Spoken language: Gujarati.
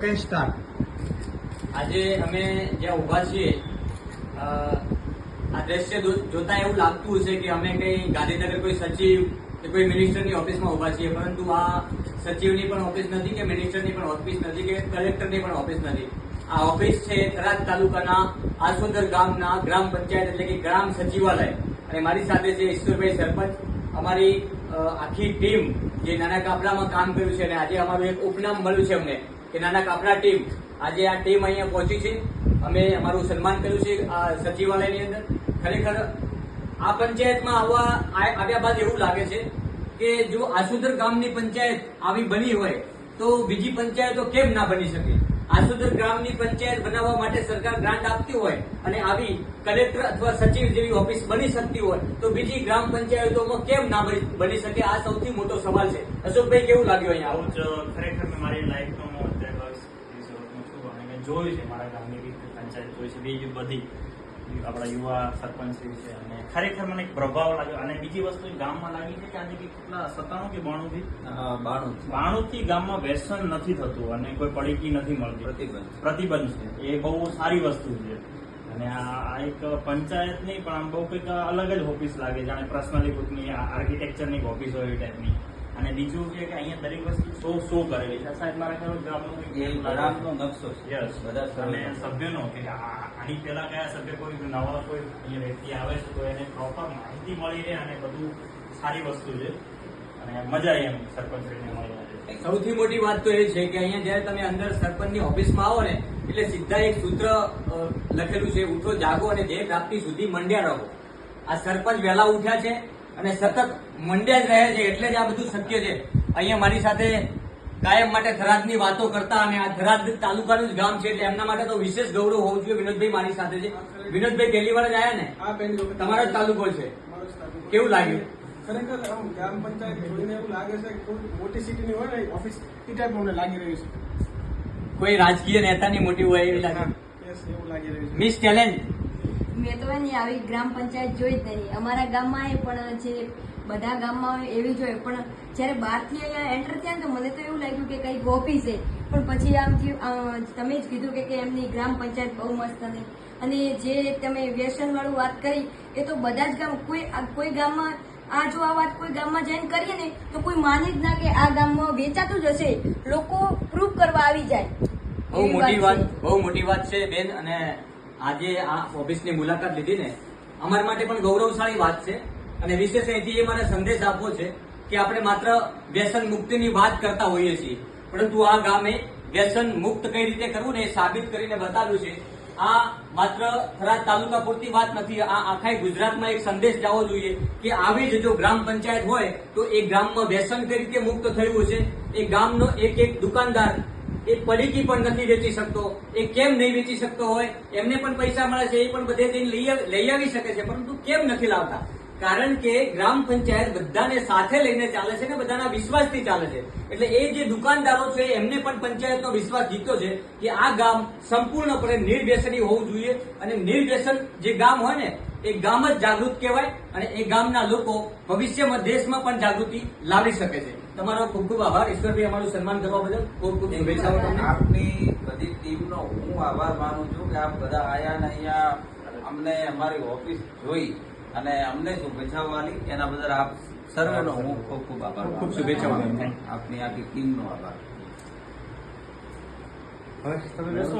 ઓકે સ્ટાર્ટ આજે અમે જ્યાં ઊભા છીએ આ દ્રશ્ય જોતા એવું લાગતું હશે કે અમે કઈ ગાંધીનગર કોઈ સચિવ કે કોઈ મિનિસ્ટરની ઓફિસમાં ઊભા છીએ. પરંતુ આ સચિવની પણ ઓફિસ નથી કે મિનિસ્ટરની પણ ઓફિસ નથી કે કલેક્ટરની પણ ઓફિસ નથી. આ ઓફિસ છે થરાદ તાલુકાના આસોદર ગામના ગ્રામ પંચાયત એટલે કે ગ્રામ સચિવાલય. અને મારી સાથે છે ઈશ્વરભાઈ સરપંચ. અમારી આખી ટીમ જે નાના કાપડામાં કામ કર્યું છે અને આજે અમારું એક ઉપનામ મળ્યું છે અમને. કે નાના કાપડા ટીમ, આજે આ ટીમ અહીંયા પહોંચી છે. અમે અમારું સન્માન કર્યું છે આ સચિવાલયની અંદર. ખરેખર આ પંચાયતમાં આવવા આવ્યા બાદ એવું લાગે છે કે જો આસુદર ગામની પંચાયત આવી બની હોય, તો બીજી પંચાયતો કેમ ના બની શકે? આસુદર ગ્રામની પંચાયત બનાવવા માટે સરકાર ગ્રાન્ટ આપતી હોય અને આવી કલેક્ટર અથવા સચિવ જેવી ઓફિસ બની શકતી હોય, તો બીજી ગ્રામ પંચાયતોમાં કેમ ના બની શકે? આ સૌથી મોટો સવાલ છે. અશોકભાઈ, કેવું લાગ્યું અહીંયા? ખરેખર મારી લાઈફનો મેં જોયું છે મારા ગામની બી પંચાયત જોઈ છે બીજી બધી આપણા યુવા સરપંચ છે અને ખરેખર મને એક પ્રભાવ લાગ્યો. અને બીજી વસ્તુ ગામમાં લાગી છે કે આજે કેટલા સત્તાણું કે બાણું થી બાણું થી ગામમાં વ્યસન નથી થતું અને કોઈ પડીકી નથી મળતી. પ્રતિબંધ પ્રતિબંધ છે. એ બહુ સારી વસ્તુ છે. અને આ આ એક પંચાયત નહીં પણ આમ બહુ કંઈક અલગ જ ઓફિસ લાગે જાણે પર્સનલી કોઈકની આર્કિટેક્ચરની ઓફિસ હોય એ ટાઈપની અને બીજું છે કે અહીંયા દરેક વસ્તુ શો શો કરેલી છે. સાહેબ મારા ખ્યાલ ગ્રામનો કંઈક ગ્રામનો નકશો યસ. બધા અને સભ્યનો કે આની પહેલા કયા સભ્ય કોઈ નવા કોઈ અહીંયા વ્યક્તિ આવે છે તો એને પ્રોપર માહિતી મળી રહે અને બધું સારી વસ્તુ છે. અને મજા આવી એમ સરપંચ મળી સૌથી મોટી વાત તો એ છે કે અહીંયા જયારે તમે અંદર સરપંચની ઓફિસમાં આવો ને એટલે સીધા એક સૂત્ર લખેલું છે ઉઠો જાગો અને જે પ્રાપ્તિ સુધી મંડ્યા રહો. આ સરપંચ વહેલા ઉઠ્યા છે અને સતત મંડ્યા જ રહે છે એટલે જ આ બધું શક્ય છે. અહીંયા મારી સાથે કાયમ માટે થરાદની વાતો કરતા અને આ થરાદ તાલુકાનું જ ગામ છે એટલે એમના માટે તો વિશેષ ગૌરવ હોવું જોઈએ વિનોદભાઈ મારી સાથે છે. વિનોદભાઈ પહેલી વાર જ આવ્યા ને? તમારો જ તાલુકો છે. કેવું લાગ્યું? ખરેખર ગ્રામ પંચાયત જોઈને એવું લાગે છે કે કોઈ મોટી સિટીની હોય ને ઓફિસ એ ટાઈપ મને લાગી રહ્યું છે. કોઈ રાજકીય નેતાની મોટી હોય એવી લાગે? એવું લાગી રહ્યું છે. મિસ ટેલેન્ટ મેં તો એની આવી ગ્રામ પંચાયત જોઈ જ નહીં. અમારા ગામમાં એ પણ જે બધા ગામમાં એવી જોઈ પણ જ્યારે બહારથી અહીંયા એન્ટર થયા ને તો મને તો એવું લાગ્યું કે કંઈક ઓફિસ છે. પણ પછી આમ તમે જ કીધું કે એમની ગ્રામ પંચાયત બહુ મસ્ત હતી અને જે તમે વ્યસનવાળું વાત કરી એ તો બધા જ ગામ કોઈ કોઈ ગામમાં આ જો આ વાત કોઈ ગામમાં જઈને કરીએ ને તો કોઈ માને જ ના કે આ ગામમાં વેચાતું જ હશે. લોકો પ્રૂફ કરવા આવી જાય. બહુ મોટી વાત બહુ મોટી વાત છે બેન અને આજે આ ઓફિસની મુલાકાત લીધી ને, અમારા માટે પણ ગૌરવશાળી વાત છે. અને વિશેષ અહીંથી એ મારે સંદેશ આપવો છે કે આપણે માત્ર વ્યસન મુક્તિની વાત કરતા હોઈએ છીએ. પરંતુ આ ગામે વ્યસન મુક્ત કઈ રીતે કરવું ને એ સાબિત કરીને બતાવ્યું છે. આ માત્ર થરાદ તાલુકા પૂરતી વાત નથી, આ આખા ગુજરાતમાં એક સંદેશ જવો જોઈએ કે આવી જ જો ગ્રામ પંચાયત હોય તો એ ગામમાં વ્યસન કઈ રીતે મુક્ત થયું છે? એ ગામનો એક એક દુકાનદાર એ પડીકી પણ નથી વેચી શકતો, એ કેમ નહીં વેચી શકતો હોય? એમને પણ પૈસા મળે છે, એ પણ બધે જઈને લઈ લઈ આવી શકે છે, પરંતુ કેમ નથી લાવતા? કારણ કે ગ્રામ પંચાયત બધાને સાથે લઈને ચાલે છે ને બધાના વિશ્વાસથી ચાલે છે. એટલે એ જે દુકાનદારો છે, એમને પણ પંચાયતનો વિશ્વાસ જીતો છે કે આ ગામ સંપૂર્ણપણે નિર્વ્યસની હોવું જોઈએ અને નિર્વ્યસન જે ગામ હોય ને એ ગામ જ જાગૃત કહેવાય અને એ ગામના લોકો ભવિષ્યમાં દેશમાં પણ જાગૃતિ લાવી શકે છે. તમારો ખૂબ ખૂબ આભાર. ઈશ્વરભાઈ અમારું સન્માન કરવા બદલ ખૂબ ખૂબ શુભેચ્છાઓ તમને. આપની બધી ટીમનો હું આભાર માનું છું કે આપ બધા આયા ને અહીંયા અમને અમારી ઓફિસ જોઈ અને અમને શુભેચ્છાઓ આલી એના બદલ આપ સર્વેનો હું ખૂબ ખૂબ આભાર ખૂબ ખૂબ શુભેચ્છાઓ આપની આખી ટીમનો આભાર. હવે તમે બેસો.